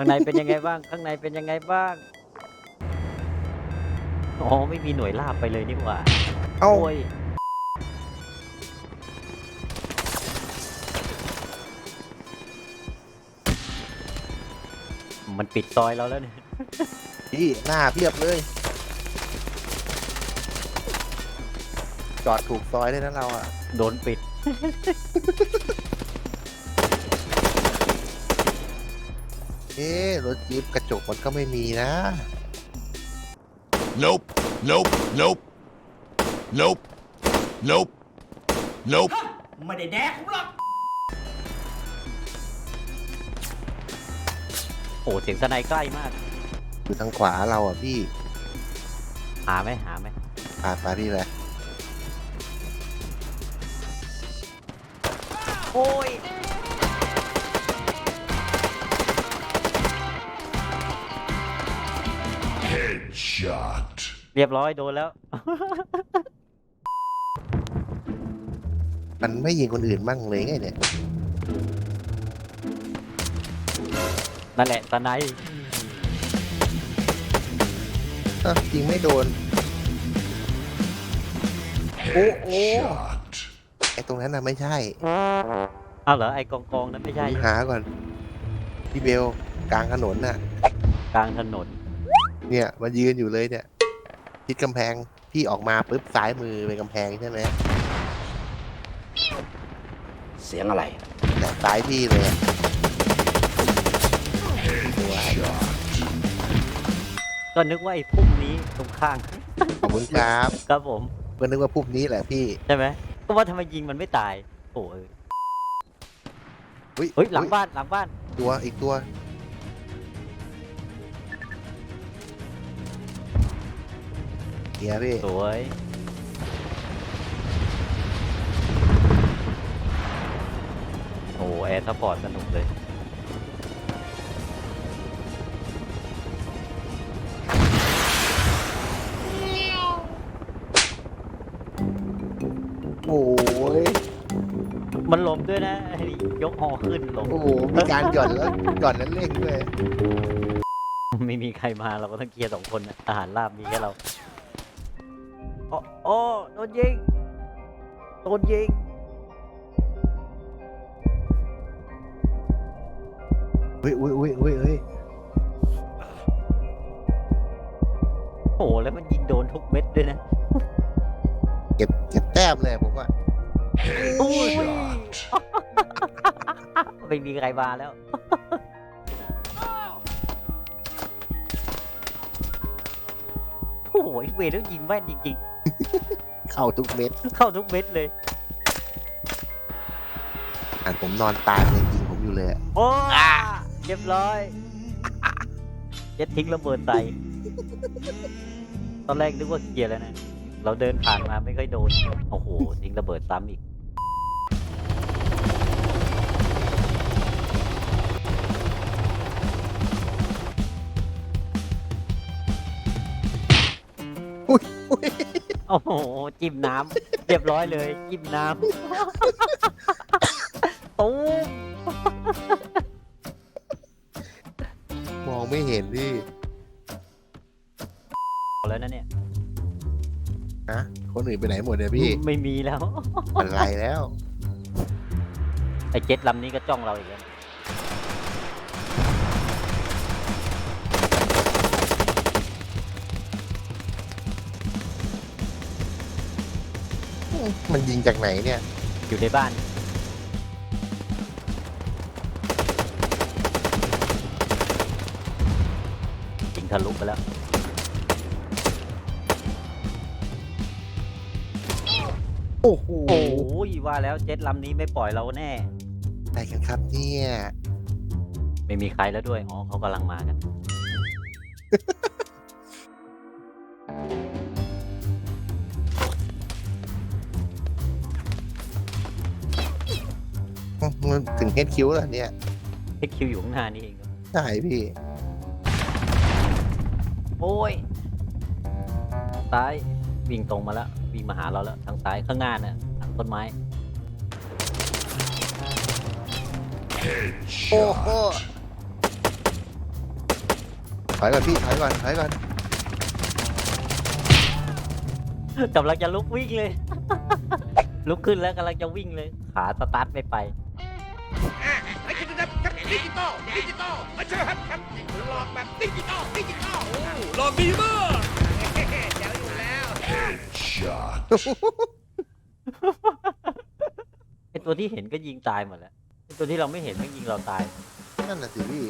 ข้างในเป็นยังไงบ้าง ข้างในเป็นยังไงบ้าง อ๋อ ไม่มีหน่วยลาบไปเลยนี่หว่าเอ้าโอ้ยมันปิดซอยเราแล้วเนี่ย พี่หน้าเพียบเลย จอดถูกซอยได้นะเราอะ โดนปิด เอ๊ะรถจี๊ปกระจกมันก็ไม่มีนะ Nope. Nope. Nope. Nope. Nope. Nope. ไม่ได้แดกผมหรอกโอ้เสียงสไนใกล้มากอยู่ทางขวาเราอะพี่หาไหมหาไหมพาไปพี่ไปโอ้ย Headshot. เรียบร้อยโดนแล้ว มันไม่ยิงคนอื่นบ้างเลยไงเนี่ย นั่นแหละสไนเอ้ายิงไม่โดนโอ้โอ้ Headshot. ไอ้ตรงนั้นน่ะไม่ใช่เอาเหรอไอ้กองกองๆนั้นไม่ใช่หาก่อน พี่เบลกลางถนนน่ะกลางถนน เนี่ยมายืนอยู่เลยเนี่ยทิศกำแพงพี่ออกมาปุ๊บซ้ายมือเป็นกำแพงใช่ไหมเสียงอะไรแต่ซ้ายพี่เลยอะ Headshot. ก็นึกว่าไอ้พุ่มนี้ตรงข้าง ขอบคุณครับครับผม ก็นึกว่าพวกนี้แหละพี่ ใช่ไหมก็ว่าทำไมยิงมันไม่ตายโอ้ยอุ๊ยเฮ้ยหลังบ้านหลังบ้านตัวอีกตัว เฮียพี่สวยโอ้แอร์ซัพพอร์ตสนุกเลยโอ้ยมันล้มด้วยนะไอ้ยกหอขึ้นลงโอ้โหมีการหย่อนแล้วหย่อนแล้วเร่งด้วย ไม่มีใครมาเราก็ต้องเคลียร์สองคนนะอาหารลาบมีแค่เรา โอ้โอ้โดนยิง โดนยิง เฮ้ยอุ้ยอุ้ยอุ้ยเฮ้ยโอ้โหแล้วมันยิงโดนทุกเม็ดด้วยนะ เก็บเก็บแต้มเลยผมว่า Headshot. ไม่มีใครมาแล้ว ไอ้เวรแล้วยิงแม่นจริงเข้าทุกเม็ดๆ เข้าทุกเม็ดเลย อ่านผมนอนตายเลยยิงผมอยู่เลยอะโอ้เรียบร้อยเจ็ดทิ้งระเบิดใส่ตอนแรกนึกว่าเคลียร์แล้วนะ เราเดินผ่านมาไม่ค่อยโดน โอ้โห ทิ้งระเบิดซ้ำอีก โอ้โห จิ้มน้ำเรียบร้อยเลย จิ้มน้ำตู้มมองไม่เห็นพี่เอาแล้วนะเนี่ย นะคนอื่นไปไหนหมดเนี่ยพี่ไม่มีแล้ว อะไรแล้ว ไอ้เจ็ตลำนี้ก็จ้องเราอีกแล้ว มันยิงจากไหนเนี่ย อยู่ในบ้าน ยิงทะลุไปแล้ว โอ้โหโอ้ยว่าแล้วเจ็ตลำนี้ไม่ปล่อยเราแน่ อะไรกันครับเนี่ย ไม่มีใครแล้วด้วย อ๋อเขากำลังมากัน มันถึงเฮดคิวแล้วเนี่ย เทคคิวอยู่ข้างหน้านี่เอง ใช่พี่ โอ้ย ซ้ายวิ่งตรงมาแล้ว วิ่งมาหาเราแล้ว ทางซ้ายข้างหน้าน่ะหลังต้นไม้ โอ้โห Headshot. ถอยก่อนพี่ถอยก่อนถอยก่อนกำลังจะลุกวิ่งเลย ลุกขึ้นแล้วกำลังจะวิ่งเลย ขาสตาร์ทไม่ไป ดิจิตอลดิจิตอลมาเชิญครับครับหลอกแบบดิจิตอลดิจิตอลหลอกดีมากเจ๋วอยู่แล้ว Headshot. ไอตัวที่เห็นก็ยิงตายหมดแล้วไอตัวที่เราไม่เห็นไม่งยิงเราตาย นั่นน่ะสิพี่